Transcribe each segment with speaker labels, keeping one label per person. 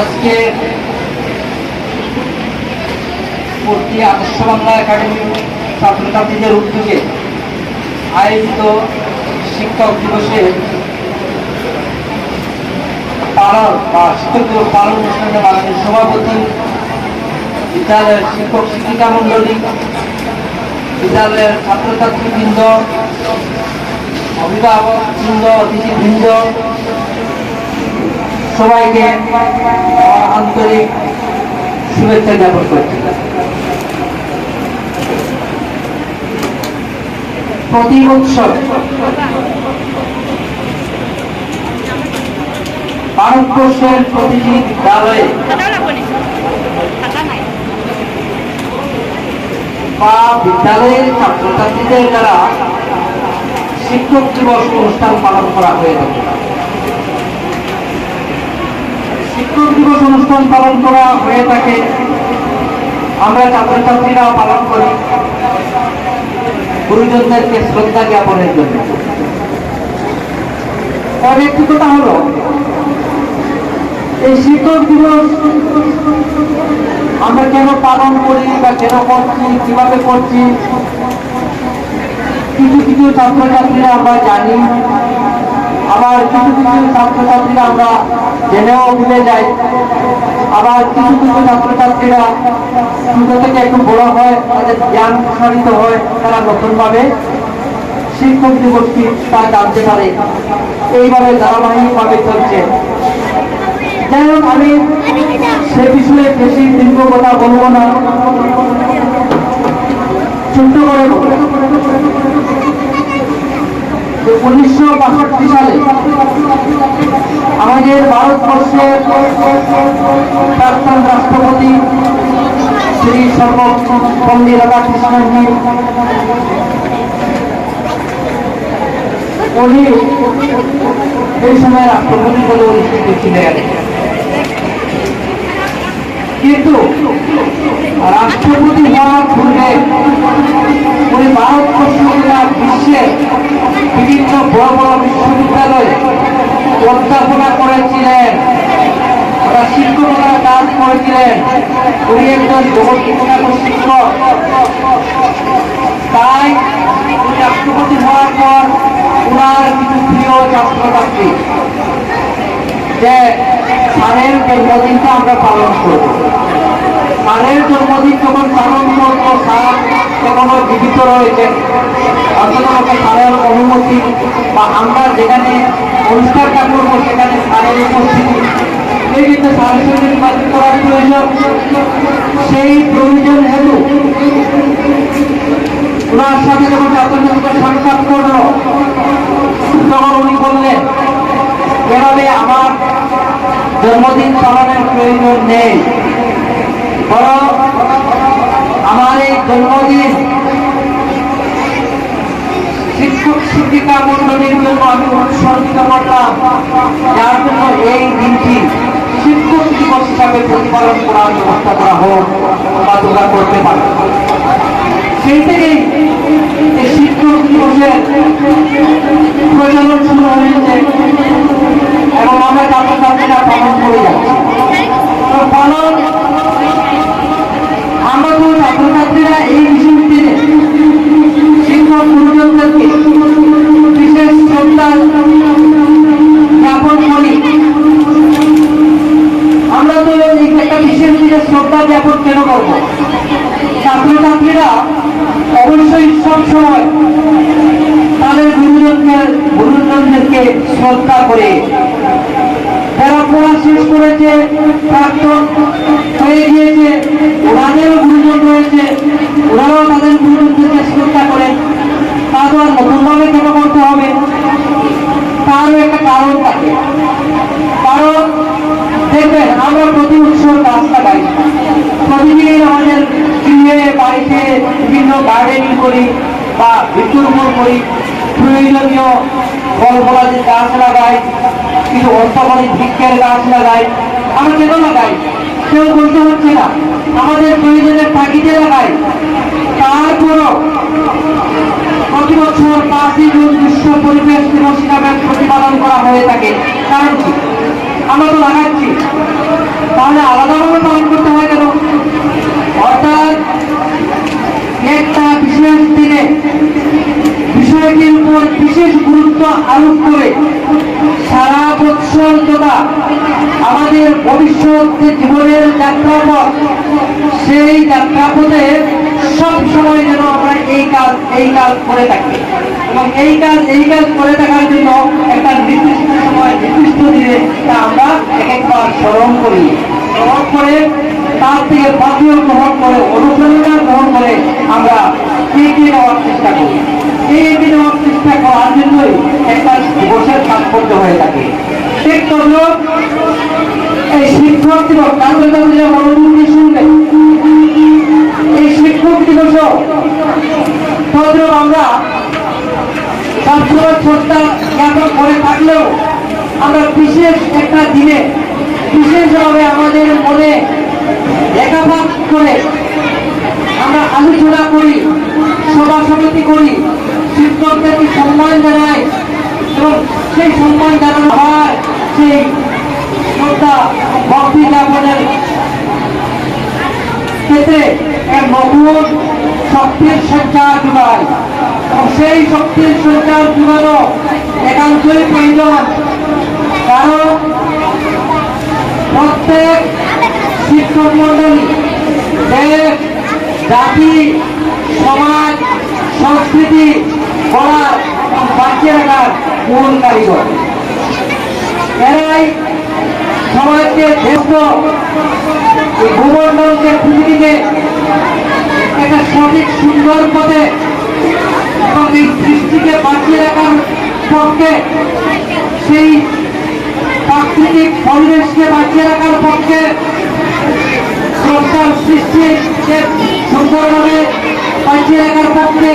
Speaker 1: আজকে পূর্তি আদর্শ বাংলা একাডেমি ছাত্রছাত্রীদের উদ্যোগে আয়োজিত শিক্ষক দিবসে পালন বা শিক্ষক দিবস পালন অনুষ্ঠানে মাননীয় সভাপতি, বিদ্যালয়ের শিক্ষক শিক্ষিকা মণ্ডলী, বিদ্যালয়ের ছাত্রছাত্রীবৃন্দ অভিভাবক বৃন্দ অতিথিবৃন্দ সবাইকে আন্তরিক শুভেচ্ছা জ্ঞাপন করছি। প্রতি বৎসর ভারতবর্ষের প্রতিটি বিদ্যালয়ে বা বিদ্যালয়ের ছাত্রছাত্রীদের দ্বারা শিক্ষক দিবস অনুষ্ঠান পালন করা হয়ে থাকে। শিক্ষক দিবস অনুষ্ঠান পালন করা হয়ে থাকে। আমরা ছাত্রছাত্রীরা পালন করি। গুরুজনদেরকে শ্রদ্ধা জ্ঞাপনের জন্য। তবে একটি কথা হলো, এই শিক্ষক দিবস আমরা কেন পালন করি বা কেন করছি, কীভাবে করছি? কিছু কিছু ছাত্রছাত্রীরা আমরা জানি। আবার কিছু কিছু ছাত্রছাত্রীরা আমরা জেনেও ভুলে যাই। আবার কিছু কিছু ছাত্রছাত্রীরা ছোট থেকে একটু বড় হয়, তাদের জ্ঞান প্রসারিত হয়, তারা নতুনভাবে শিক্ষক দিবসটি তা জানতে পারে। এইভাবে ধারাবাহিকভাবে চলছে। হোক, আমি সে বিষয়ে বেশি দীর্ঘ কথা বলব না। ছোট্ট করে উনিশশো বাষট্টি সালে আমাদের ভারতবর্ষের প্রাক্তন রাষ্ট্রপতি শ্রী সর্বপল্লী রাধাকৃষ্ণনজি উনি এই সময় রাষ্ট্রপতি বলে অধিষ্ঠিত ছিলেন। কিন্তু রাষ্ট্রপতি হওয়ার পূর্বে উনি ভারতবর্ষ বিশ্বের বিভিন্ন বড় বড় বিশ্ববিদ্যালয়ে অধ্যাপনা করেছিলেন। ওরা শিক্ষকতার কাজ করেছিলেন। উনি একজন শিক্ষক। তাই রাষ্ট্রপতি হওয়ার পর উনার কিছু প্রিয় ছাত্রছাত্রী, যে স্যারের জন্মদিনটা আমরা পালন করব। স্যারের জন্মদিন যখন পালন করব স্যার তখনও জীবিত রয়েছে অথচ আমাকে স্যারের অনুমতি বা আমরা যেখানে অনুষ্ঠানটা করব, সেখানে স্যারের উপস্থিতি, এই কিন্তু স্যারের সঙ্গে করার প্রয়োজন, সেই প্রয়োজন হেতু ওনার সাথে যখন ছাত্রছাত্রীদের সাক্ষাৎ করল, তখন উনি বললেন, এভাবে আমার জন্মদিন পালনের প্রয়োজন নেই। আমার এই জন্মদিন শিক্ষক শিক্ষিকা মন্ডলীর জন্য আমি উৎসর্গিত করলাম। যার জন্য এই দিনটি শিক্ষক দিবস হিসাবে প্রতিপালন করার ব্যবস্থা করা হোক বা তোমরা করতে পারো। সেই এই শিক্ষক দিবসের প্রচলন শুরু হয়েছে এবং আমরা ছাত্রছাত্রীরা পালন করে যাচ্ছি তো পালন আমরা তো ছাত্রছাত্রীরা এই বিষয়টিতে শিক্ষক গুরুজনদেরকে বিশেষ শ্রদ্ধা জ্ঞাপন করি আমরা তো এই একটা বিশেষ বিশেষ শ্রদ্ধা জ্ঞাপন কেন করব ছাত্রছাত্রীরা অবশ্যই সবসময় তাদের গুরুজনকে গুরুজনদেরকে শ্রদ্ধা করে যারা পড়া শেষ করেছে হয়ে গিয়েছে ওনাদেরও গুরুজন রয়েছে ওনারাও তাদের গুরুজনদেরকে শ্রদ্ধা করেন তা আর নতুনভাবে কেন করতে হবে তারও একটা কারণ থাকে। কারণ দেখবেন আমরা প্রতি উৎসব গাছ লাগাই প্রতিদিন আমাদের গৃহে বাড়িতে বিভিন্ন গার্ডেনিং করি বা বৃক্ষরোপণ করি প্রয়োজনীয় ফল ফলাদি গাছ লাগাই কিছু অর্থকরী বৃক্ষের গাছ লাগাই আমাদের লাগায় কেউ বলতে হচ্ছে না। আমাদের প্রয়োজনের তাগিদে এলাকায় তারপরও প্রতি বছর পাঁচই জুন বিশ্ব পরিবেশ দিবস হিসাবে প্রতিপালন করা হয়ে থাকে। কারণ কি? আমরা তো লাগাচ্ছি। তাহলে আলাদাভাবে পালন করতে হয় কেন? অর্থাৎ একটা বিশেষ দিনে আরোপ করে সারা বৎসর তথা আমাদের ভবিষ্যৎ যে জীবনের যাত্রাপথ, সেই যাত্রাপথে সব সময় যেন আমরা এই কাজ এই কাজ করে থাকি। এবং এই কাজ এই কাজ করে থাকার জন্য একটা নির্দিষ্ট সময়, নির্দিষ্ট দিনে তা আমরা এক একবার স্মরণ করি। স্মরণ করে তার থেকে বাকিও গ্রহণ করে, অনুপ্রেরণা গ্রহণ করে আমরা এগিয়ে নেওয়ার চেষ্টা করি? এই নেওয়ার চেষ্টা করার জন্যই একটা দিবসের তাৎপর্য হয়ে থাকে। এই শিক্ষক দিবস মনোযোগ দিয়ে এই শিক্ষক দিবস আমরা সবসময় শ্রদ্ধা জ্ঞাপন করে থাকলেও আমরা বিশেষ একটা দিনে, বিশেষভাবে আমাদের মনে লেখাপাত করে আমরা আলোচনা করি সভা সমিতি করি শিক্ষকদেরকে সম্মান জানাই এবং সেই সম্মান জানানো আবার সেই শ্রদ্ধা ভক্তি জ্ঞাপনের ক্ষেত্রে এক নতুন শক্তির সঞ্চার যোগায়। এবং সেই শক্তির সঞ্চার যোগানো একান্তই প্রয়োজন। কারণ প্রত্যেক শিক্ষক মন্ডলী দেশ, জাতি, সমাজ, সংস্কৃতি এবং বাঁচিয়ে রাখার মূল কারিগর। এরাই সমাজকে দেশ ভূমণ্ডলকে পৃথিবীকে একটা সঠিক, সুন্দর পথে এবং সৃষ্টিকে বাঁচিয়ে রাখার পক্ষে, সেই প্রাকৃতিক পরিবেশকে বাঁচিয়ে রাখার পক্ষে সংসার সৃষ্টিকে সুন্দরভাবে বাঁচিয়ে রাখার পক্ষে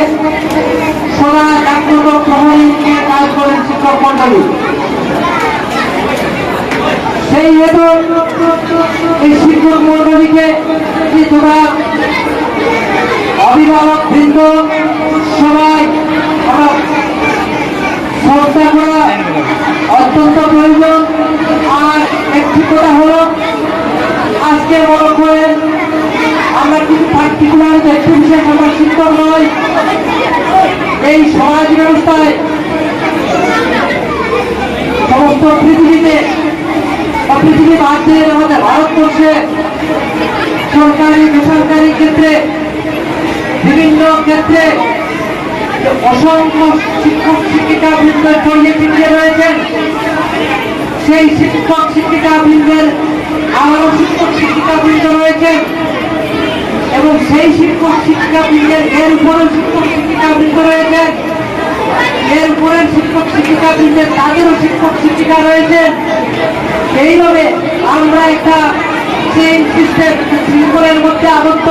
Speaker 1: সদা জাগ্রত প্রহরী নিয়ে কাজ করেন শিক্ষক মন্ডলী সেই এই শিক্ষক মন্ডলীকে তোমরা অভিভাবক বৃন্দ সবাই আমরা শ্রদ্ধা করা অত্যন্ত প্রয়োজন আর একটি কথা হলো আজকে মনে করেন আমরা কিছু পার্টিকুলার একটু বিশেষ আমরা শিক্ষক নয় এই সমাজ ব্যবস্থায় সমস্ত পৃথিবীতে, বা পৃথিবী বাদ দিয়ে আমাদের ভারতবর্ষে সরকারি, বেসরকারি ক্ষেত্রে, বিভিন্ন ক্ষেত্রে অসংখ্য শিক্ষক, শিক্ষিকা বৃন্দ ছড়িয়ে ছিটিয়ে রয়েছেন। সেই শিক্ষক, শিক্ষিকা বৃন্দের আরও শিক্ষক, শিক্ষিকা বৃন্দ রয়েছেন। এবং সেই শিক্ষক, শিক্ষিকা বৃন্দের এর উপরেও শিক্ষক, শিক্ষিকা বৃন্দ রয়েছেন। এর উপরের শিক্ষক শিক্ষিকা বৃন্দের তাদেরও শিক্ষক শিক্ষিকা রয়েছেন এইভাবে আমরা একটা চেইন সিস্টেম শৃঙ্খলের মধ্যে আবদ্ধ।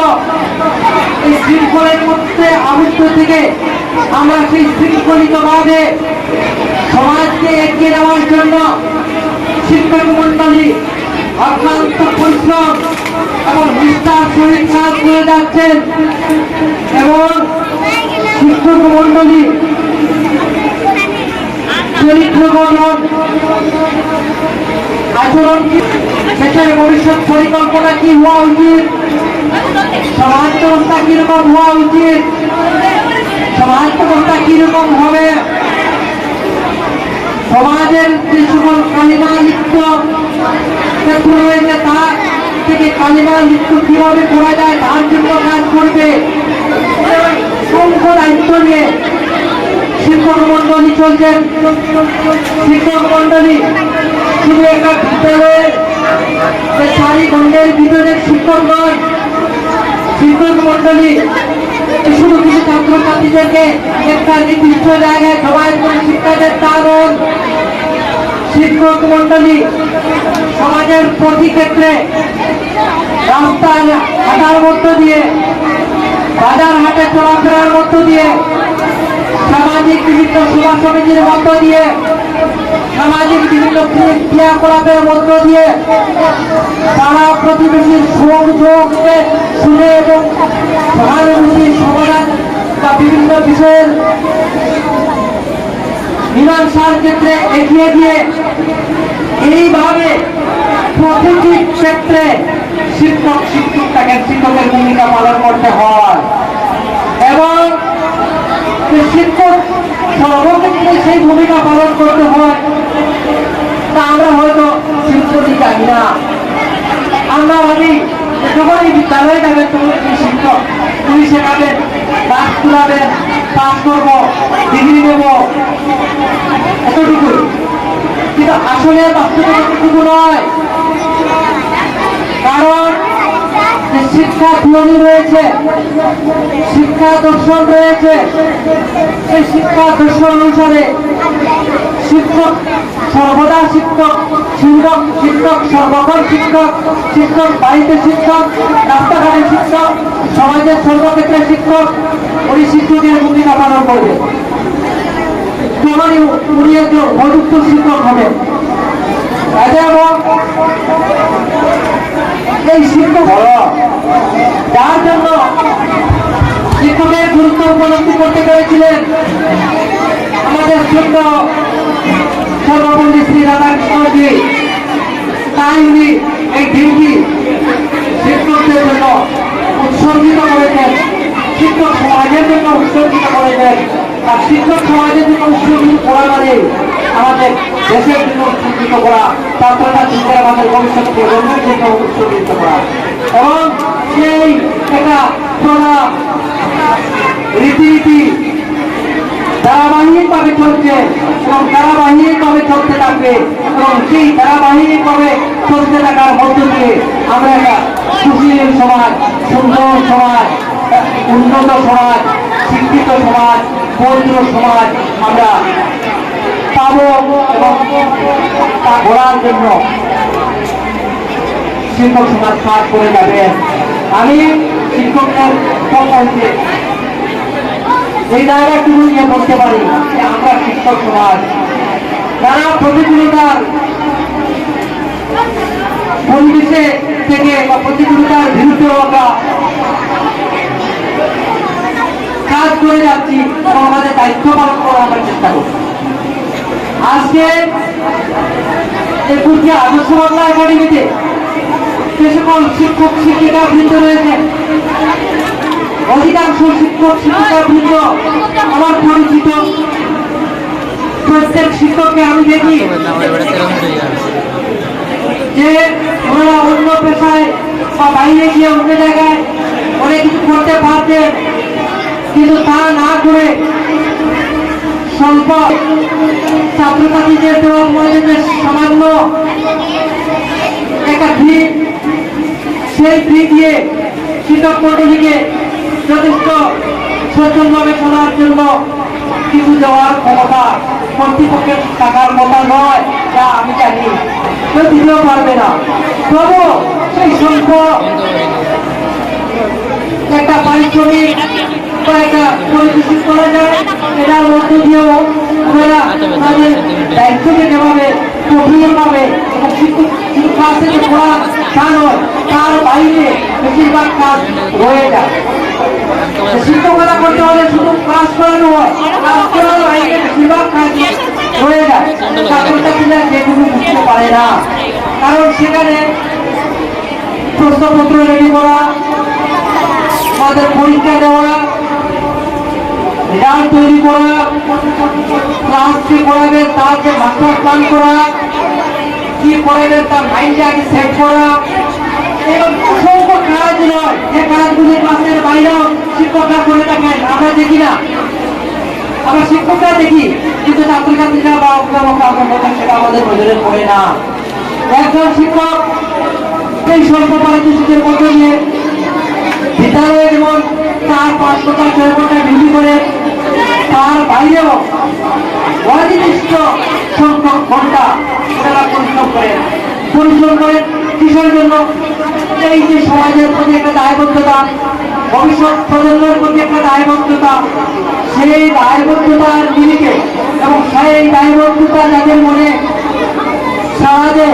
Speaker 1: এই শৃঙ্খলের মধ্যে আবদ্ধ থেকে আমরা সেই শৃঙ্খলিতভাবে সমাজকে এগিয়ে নেওয়ার জন্য শিক্ষক মন্ডলী অক্লান্ত পরিশ্রম এবং নিষ্ঠার সহিত কাজ করে যাচ্ছেন। এবং শিক্ষক মন্ডলী চরিত্র আচরণ দেশের ভবিষ্যৎ পরিকল্পনা কি হওয়া উচিত সমাজ ব্যবস্থা কীরকম হওয়া উচিত সমাজ ব্যবস্থা কীরকম হবে সমাজের যে সকল কালিমা লিপ্ত রয়েছে তার থেকে কালিমা লিপ্ত কীভাবে করা যায় তার জন্য কাজ করবে সমস্ত দায়িত্ব নিয়ে শিক্ষক মন্ডলী চলছেন। শিক্ষক মন্ডলী শুধু একটা বিদ্যালয়ে চারি খণ্ডের ভিতরে শিক্ষক নয়, শিক্ষক মন্ডলী শুধু কিছু ছাত্রছাত্রীদেরকে একটা নির্দিষ্ট জায়গায় সবাই করে শিক্ষা দেন, তা নন শিক্ষক মন্ডলী সমাজের প্রতি ক্ষেত্রে রাস্তায় হাঁটার মধ্য দিয়ে, বাজার হাটে চলাফেরার মধ্য দিয়ে সামাজিক বিভিন্ন সভা সমিতির মধ্য দিয়ে, সামাজিক বিভিন্ন ক্রিয়াকলাপের মধ্য দিয়ে পাড়া প্রতিবেশীর সংযোগকে শুনে এবং সহানুভূতি, সমাধান বা বিভিন্ন বিষয়ের মীমাংসার ক্ষেত্রে এগিয়ে গিয়ে এইভাবে প্রতিটি ক্ষেত্রে শিক্ষক শিক্ষক তাকে শিক্ষকের ভূমিকা পালন করতে হয়। এবং যে শিক্ষক সর্বক্ষেত্রে সেই ভূমিকা পালন করতে হয়। তা আমরা হয়তো শিক্ষকই জানি না। আমরা ভাবি যখন এই বিদ্যালয়ে তখন তুমি শিক্ষক? তুমি শেখাবেন ক্লাস তুলাবেন পাস করব ডিগ্রি নেব। এতটুকু কিন্তু আসলে বাস্তবে এতটুকু নয়। কারণ যে শিক্ষা থিওরি রয়েছে, শিক্ষা দর্শন রয়েছে। সেই শিক্ষা দর্শন অনুসারে শিক্ষক সর্বদা শিক্ষক শিক্ষক শিক্ষক, সর্বক্ষণ শিক্ষক শিক্ষক, বাড়িতে শিক্ষক, রাস্তাঘাটে শিক্ষক, সমাজের সর্বক্ষেত্রে শিক্ষক উনি শিক্ষকের ভূমিকা পালন করবে। তখনই উনি একজন উপযুক্ত শিক্ষক হবে। এবং এই শিক্ষক যার জন্য শিক্ষকের গুরুত্ব উপলব্ধি করতে পেরেছিলেন আমাদের ছোট্ট সর্বপল্লী শ্রী রাধাকৃষ্ণজি তাই উনি এই দিনটি শিক্ষকদের জন্য উৎসর্গিত করেছেন। শিক্ষক সমাজের জন্য উৎসর্গিত করেছেন। আর শিক্ষক সমাজের জন্য উৎসর্গিত করা মানে আমাদের দেশের জন্য উৎসর্গিত করা আমাদের ভবিষ্যৎ প্রজন্মের জন্য উৎসর্গিত করা। এবং সেই একটা প্রণা রীতিনীতি ধারাবাহিকভাবে চলছে এবং ধারাবাহিকভাবে চলতে থাকবে এবং সেই ধারাবাহিকভাবে চলতে থাকার মধ্য দিয়ে আমরা একটা সুশীল সমাজ, সুন্দর সমাজ, উন্নত সমাজ, শিক্ষিত সমাজ পবিত্র সমাজ আমরা পাবো এবং তা গড়ার জন্য শিক্ষক সমাজ কাজ করে যাবেন। আমি শিক্ষকদের হইতে এই জায়গাটুকু নিয়ে বলতে পারি যে আমরা শিক্ষক সমাজ, যারা প্রতিযোগিতার পরিবেশে থেকে বা প্রতিযোগিতার বিরুদ্ধে আমরা কাজ করে যাচ্ছি এবং আমাদের দায়িত্ব পালন করার আমরা চেষ্টা করছি। আজকে কুর্তি আদর্শ বাংলা একাডেমিতে যে সকল শিক্ষক, শিক্ষিকা বৃন্দ রয়েছেন। অধিকাংশ শিক্ষক, শিক্ষিকা বৃন্দ আমার পরিচিত। প্রত্যেক শিক্ষককে আমি দেখি যে ওনারা অন্য পেশায় বা বাইরে গিয়ে অন্য জায়গায় অনেক কিছু করতে পারতেন কিন্তু তা না করে স্বল্প ছাত্রছাত্রীদের দেওয়া মহিলাদের সামান্য একটা ফি সেই ফি দিয়ে শিক্ষক মন্ডলীকে যথেষ্ট সচলভাবে চলার জন্য কিছু দেওয়ার ক্ষমতা কর্তৃপক্ষের টাকার কথা নয় যা আমি জানি। কেউ দিতেও পারবে না। তবু সেই স্বল্প একটা পারিশ্রমিক একটা পরিচিত করা যায় এটার মধ্য দিয়েও ওনারা তাদের দায়িত্বকে যেভাবে গভীরভাবে বাইরে বেশিরভাগ কাজ রয়ে যায়। শিক্ষকতা করতে হলে শুধু ক্লাস করানো হয় ক্লাস বেশিরভাগ কাজ রয়ে যায়। ছাত্রছাত্রীরা যেগুলো বুঝতে পারে না। কারণ সেখানে প্রশ্নপত্র রেডি করা আমাদের পরীক্ষা দেওয়া রেজাল্ট তৈরি করা ক্লাস কি পড়াবে তার যে মাস্টার প্ল্যান করা, কি পড়াবে তার মাইন্ডে আগে সেট করা। এবং অসংখ্য কাজ নয়। যে কাজগুলি ক্লাসের বাইরেও শিক্ষকরা করে থাকেন, আমরা দেখি না। আমরা শিক্ষকরা দেখি, কিন্তু ছাত্রছাত্রীরা বা অভিভাবকরা আমরা সেটা আমাদের নজরে পড়ে না। একজন শিক্ষক এই স্বল্প পারিতোষিকের মধ্যে দিয়ে বিদ্যালয়ে যেমন চার পাঁচ ঘণ্টা ছয় ঘণ্টা ডিউটি করে তার বাইরেও অনির্দিষ্ট সংখ্যক ঘণ্টা তারা পরিশ্রম করেন পরিশ্রম করেন কিসের জন্য? এই যে সমাজের প্রতি একটা দায়বদ্ধতা, ভবিষ্যৎ প্রজন্মের প্রতি একটা দায়বদ্ধতা, সেই দায়বদ্ধতার নিরিখে এবং সেই দায়বদ্ধতা যাদের মনে সমাজে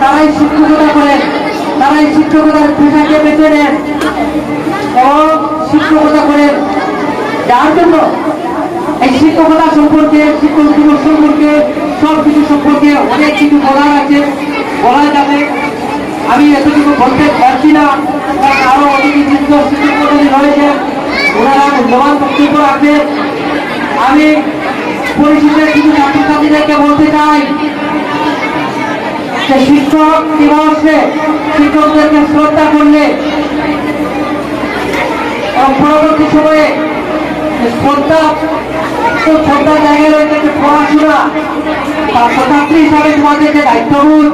Speaker 1: তারাই শিক্ষকতা করেন, তারাই শিক্ষকতার পেশাকে বেছে নেন। এবং শিক্ষকতা করেন। যার জন্য এই শিক্ষকতা সম্পর্কে, শিক্ষক দিবস সম্পর্কে সব কিছু সম্পর্কে অনেক কিছু বলার আছে বলা যাবে। আমি এতটুকু বলতে পারছি না, কারণ আরও অনেক শিক্ষক মন্ডলী রয়েছে ওনারা মূল্যবান বক্তব্য রাখবেন। আমি পরিশেষে কিছু ছাত্রছাত্রীদেরকে বলতে চাই যে শিক্ষক দিবসে শিক্ষকদেরকে শ্রদ্ধা করলে এবং পরবর্তী সময়ে শ্রদ্ধা তো শ্রদ্ধার জায়গায় রয়েছে যে পড়াশোনা ছাত্রছাত্রী হিসাবে তোমাদের যে দায়িত্ববোধ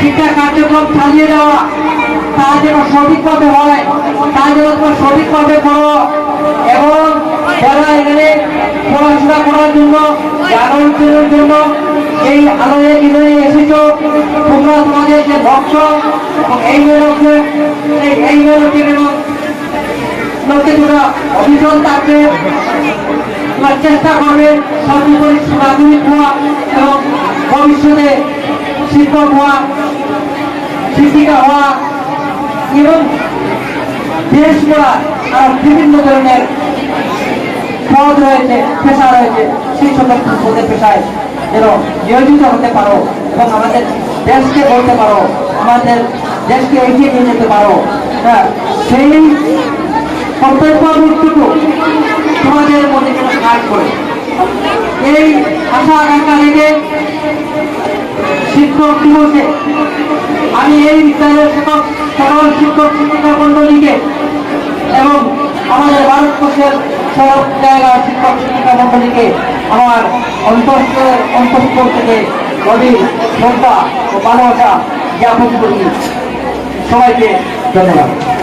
Speaker 1: শিক্ষা কার্যক্রম চালিয়ে যাওয়া তা যেন সঠিকভাবে হয়, তা যেন তোমার সঠিকভাবে করো। এবং যারা এখানে পড়াশোনা করার জন্য অর্জনের জন্য এই আলোয় কিনে এসেছ, তোমরা তোমাদের যে এবং এই লক্ষ্যে এই- এই এবং তোমরা অবিচল থাকবে চেষ্টা করবে সর্বোপরি নাগরিক হওয়া এবং ভবিষ্যতে শিক্ষক হওয়া শিক্ষিকা হওয়া এবং দেশ করা আর বিভিন্ন ধরনের পদ রয়েছে, পেশা রয়েছে শিক্ষকের পদের পেশায় যেন নিয়োজিত হতে পারো এবং আমাদের দেশকে বলতে পারো, আমাদের দেশকে এগিয়ে নিয়ে যেতে পারো। হ্যাঁ সেই কর্তব্যটুকু তোমাদের মধ্যে কাজ করে। এই আশা আকাঙ্ক্ষা রেখে শিক্ষক দিবসে আমি এই বিদ্যালয়ের শিক্ষক, সকল শিক্ষক, শিক্ষিকা, মন্ডলীকে এবং আমাদের ভারতবর্ষের সব জায়গার শিক্ষক, শিক্ষিকা, মন্ডলীকে আমার অন্তর অন্তঃস্থল থেকে গভীর শ্রদ্ধা ও ভালোবাসা জ্ঞাপন করি। সবাইকে ধন্যবাদ।